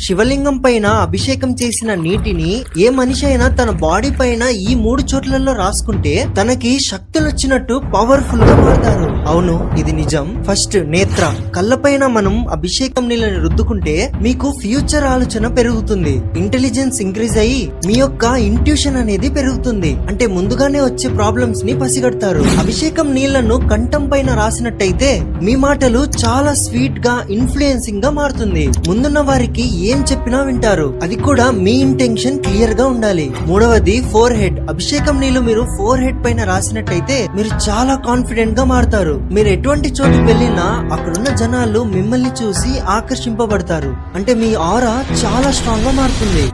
శివలింగం పైన అభిషేకం చేసిన నీటిని ఏ మనిషి అయినా తన బాడీ పైన ఈ మూడు చోట్లలో రాసుకుంటే తనకి శక్తులు వచ్చినట్టు పవర్ఫుల్గా మారుతారు. అవును ఇది నిజం. ఫస్ట్ నేత్ర. కళ్ళపైన మనం అభిషేకం నీళ్ళని రుద్దుకుంటే మీకు ఫ్యూచర్ ఆలోచన పెరుగుతుంది. ఇంటెలిజెన్స్ ఇంక్రీజ్ అయ్యి మీ యొక్క ఇంట్యూషన్ అనేది పెరుగుతుంది. అంటే ముందుగానే వచ్చే ప్రాబ్లమ్స్ని పసిగడతారు. అభిషేకం నీళ్ళను కంఠం పైన రాసినట్టయితే మీ మాటలు చాలా స్వీట్గా ఇన్ఫ్లుయెన్సింగ్గా మారుతుంది. ముందున్న వారికి ఏం చెప్పినా వింటారు. అది కూడా మీ ఇంటెన్షన్ క్లియర్గా ఉండాలి. మూడవది ఫోర్ హెడ్ అభిషేకం నీళ్ళు మీరు ఫోర్ హెడ్ పైన రాసినట్టయితే మీరు చాలా కాన్ఫిడెంట్గా మారుతారు. మీరు ఎటువంటి చోటుకి వెళ్ళినా అక్కడున్న జనాలు మిమ్మల్ని చూసి ఆకర్షింపబడతారు. అంటే మీ ఆరా చాలా స్ట్రాంగ్గా మారుతుంది.